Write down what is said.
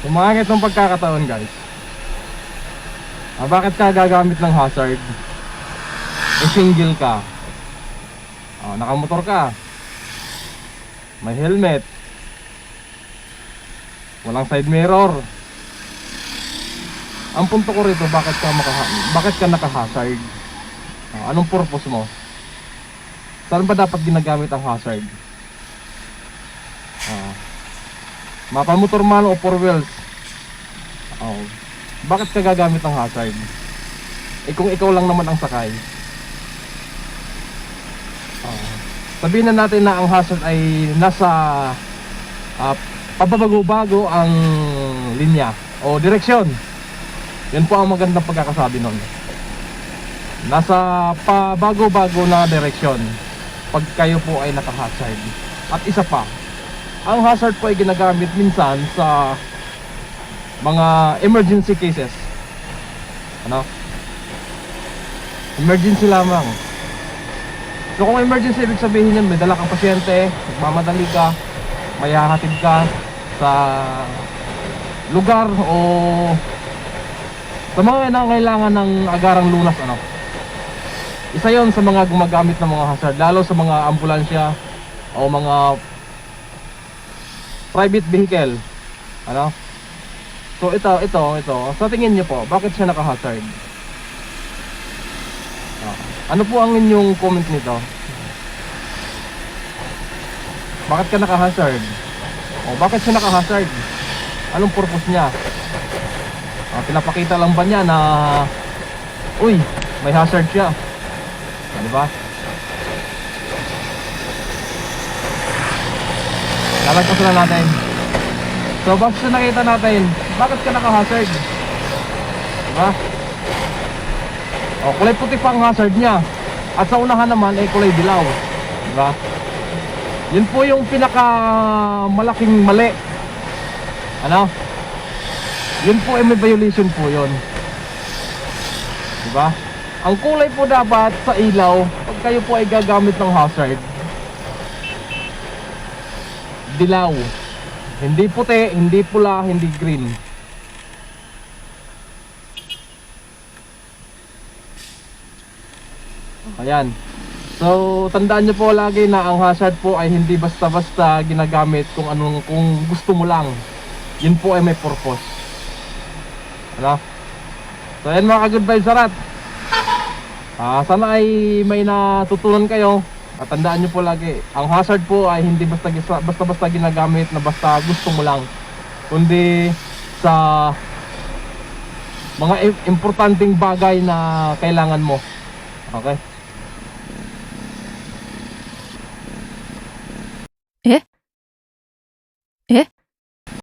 Umangit ng pagkakataon guys. Ah, bakit ka gagamit ng hazard? Eh single ka. Oh, nakamotor ka. May helmet. Walang side mirror. Ang punto ko rito, bakit ka maka bakit ka naka-hazard? Ah, anong purpose mo? Saan ba dapat ginagamit ang hazard? Ah, mapamotor man o four wheels. Oh, bakit ka gagamit ng hazard? Eh kung ikaw lang naman ang sakay. Ah, sabihin na natin na ang hazard ay nasa ah, pababago-bago ang linya o direksyon. Yan po ang magandang pagkakasabi nun. Nasa pabago-bago na direksyon pag kayo po ay naka-hazard. At isa pa, ang hazard po ay ginagamit minsan sa mga emergency cases. Ano? Emergency lamang. So kung emergency, ibig sabihin yan, may dala kang pasyente, magmamadali ka, may hahatid ka sa lugar o sa mga nangangailangan ng agarang lunas ano. Isa yon sa mga gumagamit ng mga hazard, lalo sa mga ambulansya o mga private vehicle. Ano? So ito, ito, ito. Sa tingin niyo po, bakit siya naka-hazard? Ah, Ano po ang inyong comment nito? Bakit ka naka-hazard? O bakit siya naka-hazard? Anong purpose niya? Ah, pinapakita lang ba niya na Uy, may hazard siya. Ah, di ba? Lalagpas na natin. So, bakit siya nakita natin? Bakit ka naka-hazard? Diba? O, kulay puti pa ang hazard niya. At sa unahan naman ay kulay dilaw. Diba? Yun po yung pinaka malaking mali. Ano? Yun po ay may violation po yun. Diba? Ang kulay po dapat sa ilaw, pag kayo po ay gagamit ng hazard, dilaw. Hindi puti, hindi pula, hindi green. Ayan. So, tandaan nyo po lagi na ang hazard po ay hindi basta-basta ginagamit kung anong kung gusto mo lang. Yun po ay may purpose. Ano? So, ayan mga ka-good vibes sarat. Ah, sana ay may natutunan kayo. At tandaan nyo po lagi, ang hazard po ay hindi basta basta-basta ginagamit na basta gusto mo lang. Kundi sa mga im- importanteng bagay na kailangan mo. Okay? Eh?